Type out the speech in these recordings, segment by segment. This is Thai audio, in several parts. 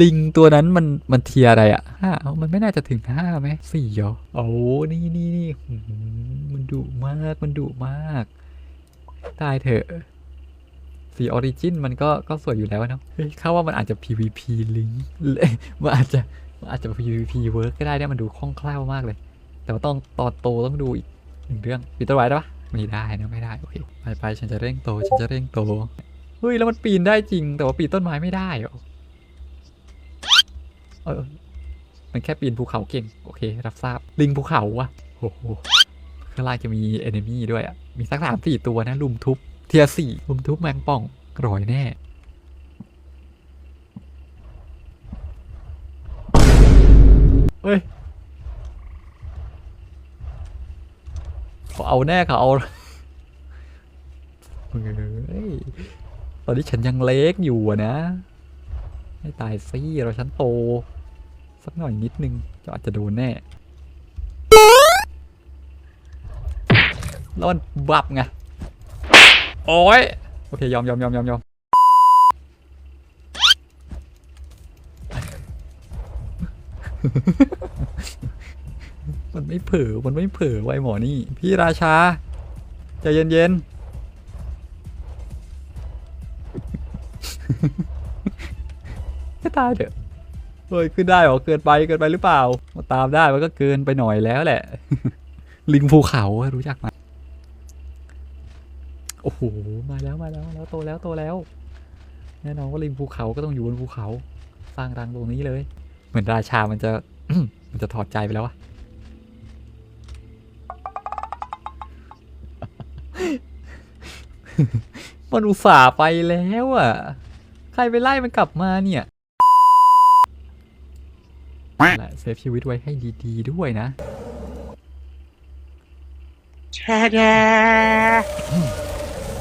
ลิงตัวนั้นมันมันเทียอะไรอะห้าเอ้ามันไม่น่าจะถึงห้าไหมสี่เหรอโอ้นี่นี่นี่มันดุมากมันดุมากตายเถอะสีออริจินมันก็ก็สวยอยู่แล้วเนาะเฮ้ยเข้าว่ามันอาจจะ PVP ลิงเลยมันอาจจะมันอาจจะ PVP เวิร์กก็ได้เนี่ยมันดูคล่องแคล่วมากเลย แต่ว่าต้องตอนโตต้องดูอีกหนึ่งเรื่องปีต้นไม้ได้ปะไม่ได้นะไม่ได้โอเคไปไปฉันจะเร่งโตฉันจะเร่งโตเฮ้ยแล้วมันปีนได้จริง แต่ว่าปีนต้นไม้ไม่ได้หรอ เออ มันแค่ปีนภูเขาเก่ง โอเค รับทราบ ลิงภูเขาวะโอ้โหข้างล่างจะมีเอนมี่ด้วยอะ มีสักสามสี่ตัวนะ ลุมทุบ เทียสี่ลุมทุบแมงป่องร่อยแน่เฮ้ยเขาเอาแน่เขาเอาเฮ้ยตอนนี้ฉันยังเล็กอยู่นะ ให้ตายสิเราฉันโต สักหน่อยนิดนึงก็อาจจะโดนแน่แล้วมันบับไง โอ้ย โอเค ยอมยอมยอมยอมยอมมันไม่เผลอมันไม่เผลอไว้หมอนี่ พี่ราชาใจเย็นๆให้ตายเถอะ เฮ้ยขึ้นได้หรอเกินไปเกินไปหรือเปล่ามาตามได้มันก็เกินไปหน่อยแล้วแหละ ลิงภูเขารู้จักไหมโอ้โหมาแล้วมาแล้วมาแล้วโตแล้วโตแล้วแน่นอนว่าลิงภูเขาก็ต้องอยู่บนภูเขา สร้างรังตรงนี้เลย เหมือนราชามันจะมันจะถอดใจไปแล้วอะมันอุตส่าห์ไปแล้วอะใครไปไล่มันกลับมาเนี่ย แหละเซฟชีวิตไว้ให้ดีๆด้วยนะ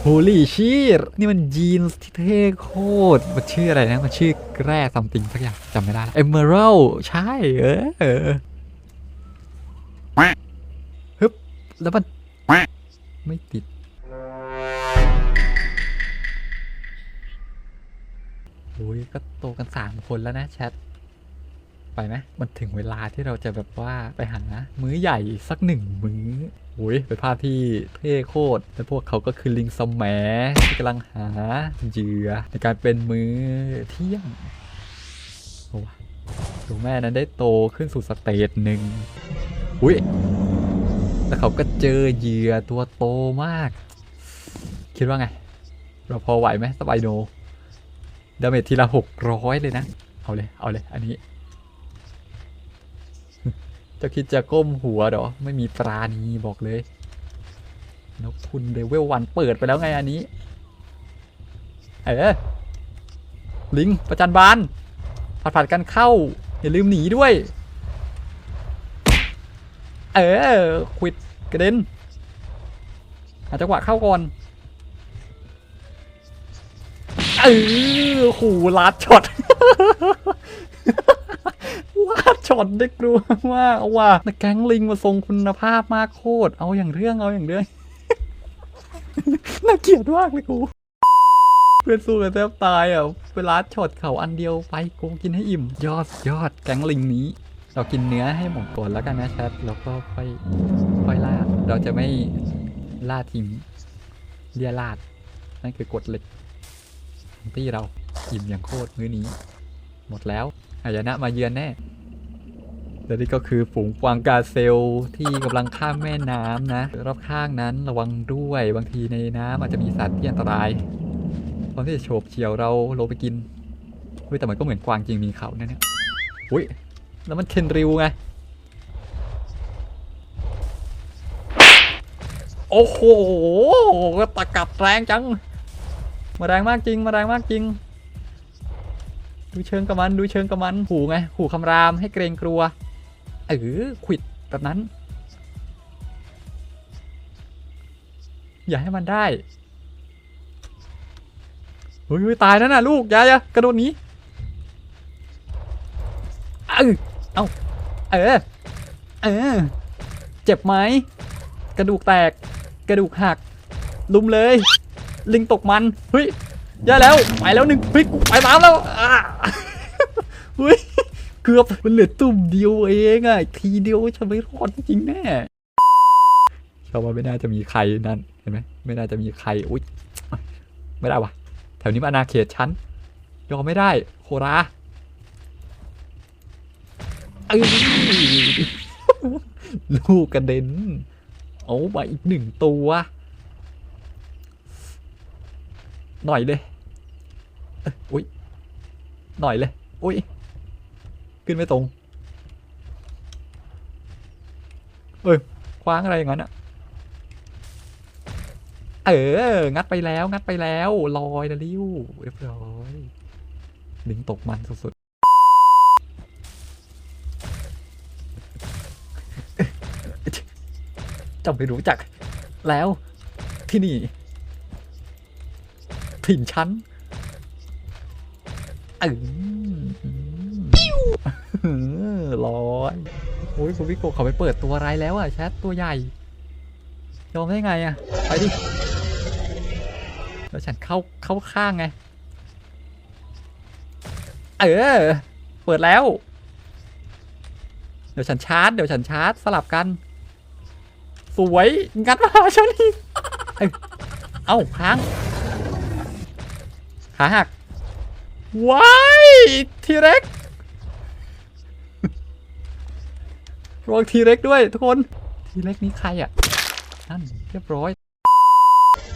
โฮลี่ชีตนี่มันยีนส์ที่เท่โคตร มันชื่ออะไรนะ มันชื่อแร่ซัมติงสักอย่างจำไม่ได้เอเมอรัลใช่เออเออฮึบแล้วมัน ไม่ติดโอ้ยก็โตกันสามคนแล้วนะแชท ไปไหมมันถึงเวลาที่เราจะแบบว่าไปหามื้อใหญ่สักหนึ่งมื้อโอ้ยเป็นภาพที่เท่โคตรและพวกเขาก็คือลิงสมแหมที่กำลังหาเหยื่อในการเป็นมื้อเที่ยงโอ้วะตัวแม่นั้นได้โตขึ้นสู่สเตจหนึ่งอุ้ยแต่เขาก็เจอเหยื่อตัวโตมาก คิดว่าไง เราพอไหวไหมสไปโนดาเมจทีละหกร้อยเลยนะ เอาเลย เอาเลย อันนี้ จะคิดจะก้มหัวเหรอ ไม่มีปราณีบอกเลยนกคุณเลเวลวันเปิดไปแล้วไงอันนี้ เออลิงประจันบานผัดผัดกันเข้า อย่าลืมหนีด้วย เออควิดกระเด็นหาจังหวะเข้าก่อน เออโหลาดช็อต ช็อตได้กลัวมากเอาว่ะแก๊งลิงมาทรงคุณภาพมากโคตร เอาอย่างเรื่องเอาอย่างเรื่อง น่าเกลียดมากเลยกูเพื่อนสู้กันแทบตายอะ เวลาช็อตเขาอันเดียวไปโกงกินให้อิ่ม ยอดยอดแก๊งลิงนี้ เรากินเนื้อให้หมดก่อนแล้วกันนะแชทแล้วก็ค่อยค่อยล่าเราจะไม่ล่าทิ้งเลียลาด นั่นคือกฎเหล็กตี้เราอิ่มอย่างโคตรมื้อนี้ หมดแล้วอายนะมาเยือนแน่ และนี่ก็คือฝูงกวางกาเซลที่กำลังข้ามแม่น้ำนะ รอบข้างนั้นระวังด้วยบางทีในน้ำอาจจะมีสัตว์ที่อันตรายตอนที่จะโฉบเฉี่ยวเราลงไปกินเฮ้ยแต่มันก็เหมือนกวางจริงมีเขาเนี่ยเนี่ยอุ้ยแล้วมันเคนริวไงโอ้โหตะกัดแรงจัง มาแรงมากจริง มาแรงมากจริง ดูเชิงกับมัน ดูเชิงกับมันขู่ไงขู่คำรามให้เกรงกลัว ออขวิดแบบนั้น อย่าให้มันได้เฮ้ยตายแล้วนะลูกย่ายากระโดดหนีเออเอาเออเออเจ็บไหมกระดูกแตก กระดูกหัก ลุมเลย ลิงตกมันเฮ้ยย่แล้วไปแล้วหนึ่งเฮ้ยกูไปตามแล้วอ่าเฮ้ย เกือบมันเหลือตุ่มเดียวเองอะทีเดียวฉันไม่รอดจริงแน่เชาวว่าไม่น่าจะมีใครนั่นเห็นไหมไม่น่าจะมีใครอุ้ยไม่ได้วะแถวนี้มันอาณาเขตฉันยอมไม่ได้โคราเอ้ยลูกกระเด็นเอามาอีกหนึ่งตัว หน่อยเลยอ้ยอุ้ยหน่อยเลยอุ้ย ขึ้นไม่ตรงเอ้ยคว้างอะไรอย่างนั้นอะเออ งัดไปแล้ว งัดไปแล้ว ลอยนะลิ้วเรียบร้อยลิงตกมันสุดๆจำไม่รู้จัก แล้วที่นี่ ถิ่นชั้นเออ เออลอยโอ้ยคุณวิโกเขาไปเปิดตัวอะไรแล้วอะแชทตัวใหญ่ ยอมได้ไงอะ ไปดิ แล้วฉันเข้าเข้าข้างไง เออ เปิดแล้ว เดี๋ยวฉันชาร์จ เดี๋ยวฉันชาร์จสลับกัน สวยงัดมาฉันอีกเอ้ยเอ้าค้างขาหักว้ายทีเร็ก รองทีเร็กด้วยทุกคน ทีเร็กนี่ใครอะ นั่นเรียบร้อย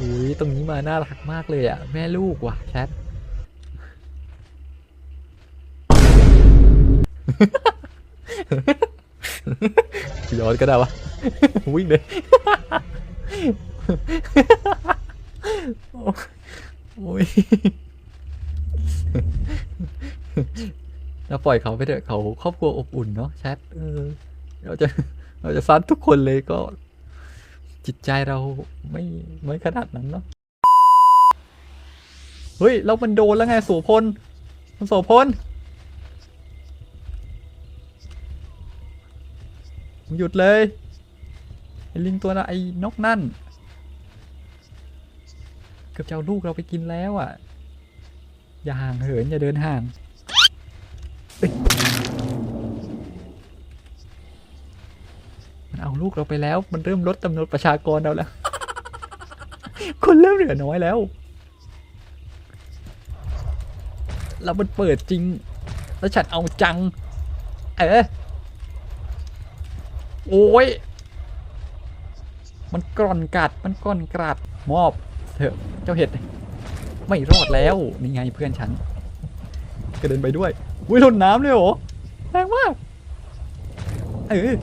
อุ้ยตรงนี้มาน่ารักมากเลยอะ แม่ลูกว่ะแชทย้อนก็ได้วะ วิ่งเลย โอ้ยเราปล่อยเขาไปเถอะเขาครอบครัวอบอุ่นเนาะแชทเออ เราจะเราจะซัดทุกคนเลยก็จิตใจเราไม่ไม่ขนาดนั้นเนาะเฮ้ยแล้วมันโดนแล้วไงโสพลมันโสพลหยุดเลยไอ้ลิงตัวน่ะไอ้นกนั่น เกือบจะเอาลูกเราไปกินแล้วอะ อย่าห่างเหินอย่าเดินห่างเอ้ยมันเอา ลูกเราไปแล้ว มันเริ่มลดจำนวนประชากรเราแล้ว คนเริ่มเหลือน้อยแล้ว แล้วมันเปิดจริง แล้วฉันเอาจัง เออโอ้ย มันกร่อนกัด มันกร่อนกรัด มอบ เถอะ เจ้าเห็ด ไม่รอดแล้ว นี่ไงเพื่อนฉัน กระเด็นไปด้วย อุ้ยหล่นน้ำเลยเหรอ แรงมาก เออ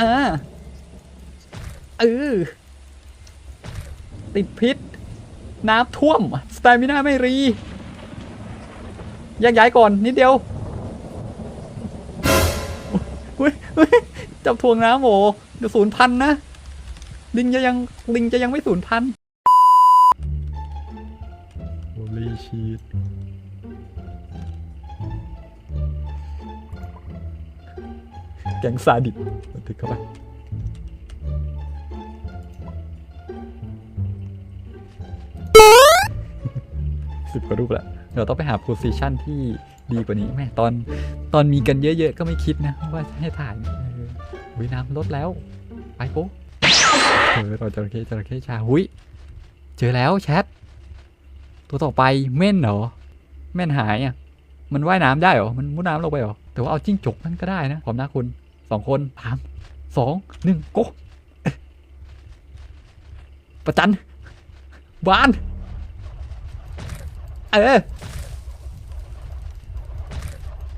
อ่าเออติดพิษ น้ำท่วมสไตมิน่าไม่รีแยกย้ายก่อน นิดเดียวอุ้ยอุ้ยจับทวงน้ำโหเดี๋ยวศูนย์พันนะ ลิงจะยังลิงจะยังไม่ศูนย์พัน Holy shit แกงซาดิสบันทึกเข้าไปสิบกว่ารูปละเราต้องไปหาโพสิชันที่ดีกว่านี้แม่ตอนตอนมีกันเยอะๆ ก็ไม่คิดนะ ว่าจะให้ถ่ายเออหุยน้ำลดแล้ว ไปโป๊ะเออเราจระเข้จระเข้ชาหุยเจอแล้วแชท ตัวต่อไปเม่นเหรอแม่นหายอะ มันว่ายน้ำได้เหรอ มันมุดน้ำลงไปเหรอ แต่ว่าเอาจิ้งจกนั่นก็ได้นะพร้อมน้าคุณ สองคนสามสองหนึ่งโกประจันบาน เออ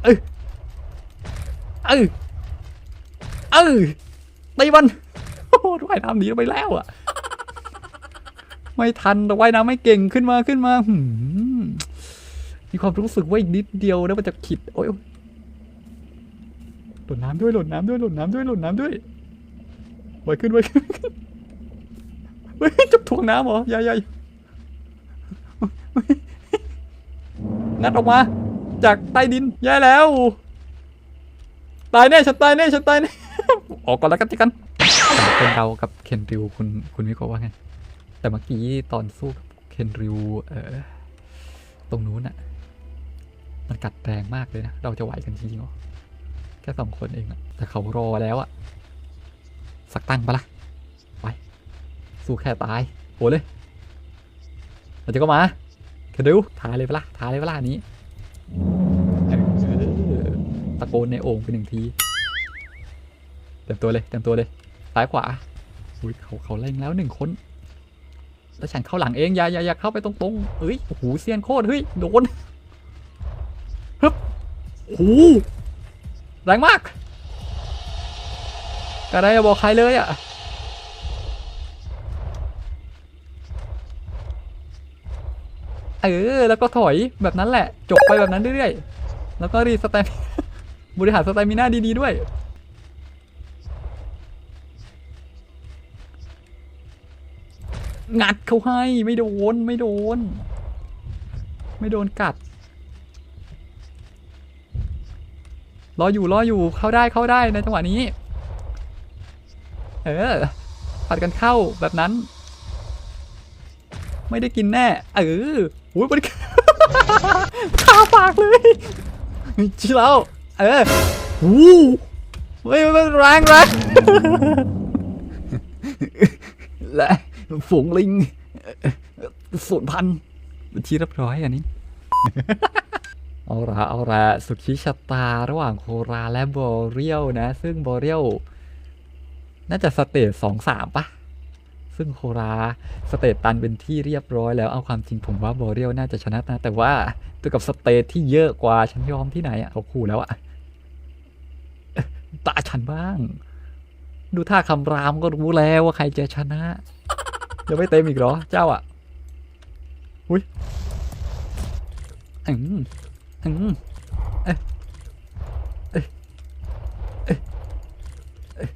เออเออเออตีมันโอ้ว่ายน้ำหนีไปแล้วอะ ไม่ทันแต่ว่ายน้ำไม่เก่งขึ้นมาขึ้นมาหืมมีความรู้สึกว่าอีกนิดเดียวแล้วมันจะขิดโอ้ยโอ๊ย หล่นน้ำด้วยหล่นน้ำด้วยหล่นน้ำด้วยหล่นน้ำด้วยไวขึ้นไวขึ้นเฮ้ยจับถ่วงน้ำเหรอใหญ่ใหญ่งัดออกมา จากใต้ดินแย่แล้ว ตายแน่ฉันตายแน่ฉันตายแน่ออกก่อนแล้วกันจิกันเป็นเรากับเคนริวคุณคุณมิโกะว่าไง แต่เมื่อกี้ตอนสู้กับเคนริวเออตรงนู้นอะมันกัดแรงมากเลยนะ เราจะไหวกันจริงๆเหรอ ค่สองคนเองอะแต่เขารอแล้วอะสักตั้งปะละ่ะไป สู้แค่ตายโหเลยเราจะก็มาเคดูท้ายเลยปะละ่ะทายเลยปะล่ะอันนี้ตะโกนในโอ่งไปหนึ่งทีเต็มตัวเลยเต็มตัวเลยซ้ายขวาอุ้ยเขาเขาเล่งแล้วหนึ่งคนแล้วฉันเข้าหลังเองอย่าอย่าอย่าเข้าไปตรงๆเอ้ยโอ้โหเซียนโคตรเฮ้ยโดนฮึบโอ้โห แรงมากกระไรบอกใครเลยอะเออแล้วก็ถอยแบบนั้นแหละ จบไปแบบนั้นเรื่อยๆ แล้วก็รีสแตมบริหารสแตมิน่าดีๆด้วย งัดเขาให้ไม่โดน ไม่โดน ไม่โดนกัด รออยู่รออยู่เข้าได้เข้าได้ในจังหวะนี้ เออผัดกันเข้าแบบนั้น ไม่ได้กินแน่ เออโอ้ยมันคาปากเลยชิแล้วเออหูเฮ้ยมันแรงแรงและฝูงลิงสูญพันธุ์ที่เรียบร้อยอันนี้ เอาละเอาละสุดชิชะตาระหว่างโคราและบอเรียลนะ ซึ่งบอเรียลน่าจะสเตจสองสามปะซึ่งโคราสเตจตันเป็นที่เรียบร้อยแล้วเอาความจริงผมว่าบอเรียลน่าจะชนะนะ แต่ว่าตัวกับสเตจที่เยอะกว่าฉันยอมที่ไหนอะเขาคู่แล้วอะตาฉันบ้าง ดูท่าคำรามก็รู้แล้วว่าใครจะชนะยังไม่เต็มอีกเหรอ เจ้าอะ อุ้ยอืม อืมเอ๊ะเอ๊ะเอ๊ะเอ๊ะ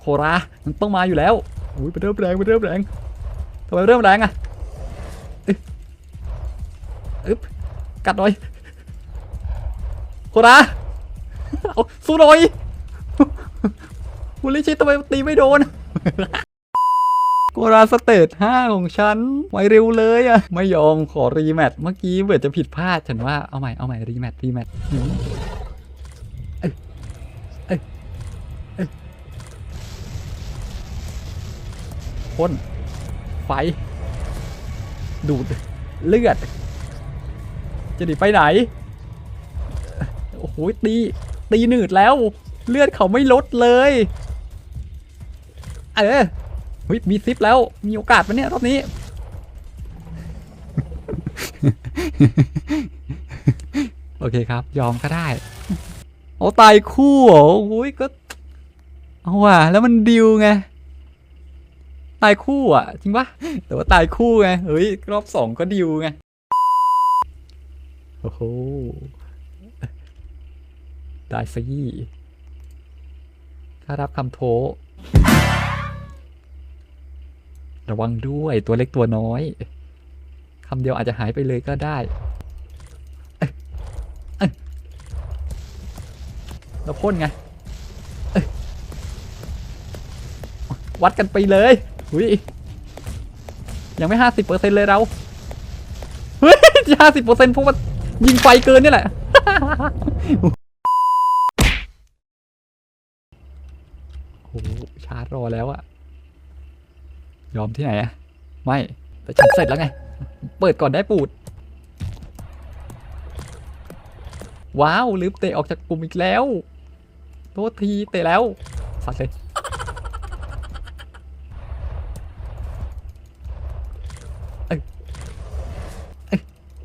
โครามันต้องมาอยู่แล้วโอ้ยมันเริ่มแรงมันเริ่มแรงทำไมเริ่มแรงอะเอ๊ะอึ๊บกัดหน่อยโคราเอาสู้หน่อยบุลิชิตทำไมตีไม่โดน โกราสเตทห้าของฉันไวเร็วเลยอะไม่ยอมขอรีแมทเมื่อกี้เบื่อจะผิดพลาดฉันว่าเอาใหม่เอาใหม่รีแมทรีแมทเอ้ยเอ้ยเอ้ยพ่นไฟ ดูด เลือด จะหนีไปไหน โอ้โหตี ตีหนืดแล้ว เลือดเขาไม่ลดเลย เออ ฮ้ยมีซิปแล้วมีโอกาสปะเนี่ยรอบนี้ โอเคครับ ยอมก็ได้โอ้ตายคู่เหรอโอ้ยก็เอาว่ะแล้วมันดิวไงตายคู่อะ จริงปะแต่ว่าตายคู่ไงเฮ้ยรอบสองก็ดิวไงโอ้โหได้สิถ้ารับคำโทษ ระวังด้วยตัวเล็กตัวน้อยคำเดียวอาจจะหายไปเลยก็ได้เอ้ยเอ้ยแล้วพ่นไงวัดกันไปเลยหุยยังไม่ห้าสิบเปอร์เซ็นเลยเรา เฮ้ยห้าสิบเปอร์เซ็นต์เพราะว่ายิงไฟเกินนี่แหละ โอ้ชาร์จรอแล้วอะ ยอมที่ไหนอะไม่แต่ฉันเสร็จแล้วไง เปิดก่อนได้ปูด ว้าวลืมเตะออกจากกลุ่มอีกแล้วโทษทีเตะแล้ว สัตว์เลย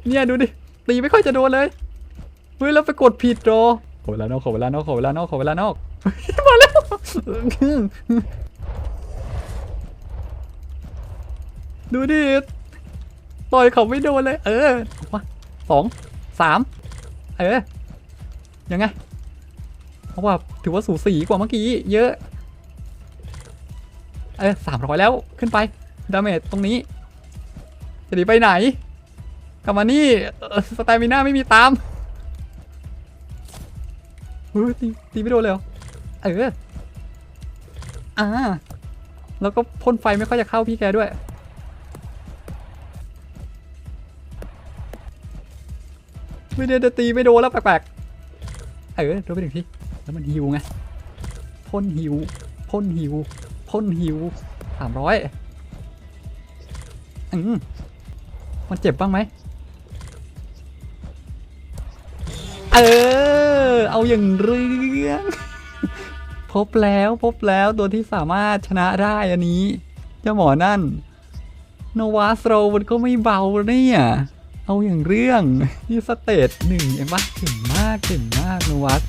เนี่ยดูดิ ตีไม่ค่อยจะโดนเลย เฮ้ย แล้วไปกดผิดรอขอเวลานอกขอเวลานอกขอเวลานอกขอเวลานอกมาแล้ว ดูดิต่อยเขาไม่โดนเลย เออมาสองสามเออยังไงเพราะว่าถือว่าสูสีกว่าเมื่อกี้เยอะ เออสามร้อยแล้วขึ้นไปดาเมจตรงนี้ จะหนีไปไหนกลับมานี่เอ่อสไตมิน่าไม่มีตามเฮ้ยตีตีไม่โดนเลยเหรอเอออ่าแล้วก็พ่นไฟไม่ค่อยจะเข้าพี่แกด้วย ไม่ได้จะตีไม่โดนแล้วแปลกๆเออโดนไปหนึ่งทีแล้วมันฮิวไงพ่นฮิวพ่นฮิวพ่นฮิวสามร้อยอืมมันเจ็บบ้างไหมเออ เอาอย่างเรื่องพบแล้วพบแล้วตัวที่สามารถชนะได้อันนี้เจ้าหมอนั่นโนวาสโรมันก็ไม่เบาเนี่ย เอาอย่างเรื่องนี่สเตจหนึ่งเอ็มว่าเก่งมากเก่งมากนวัด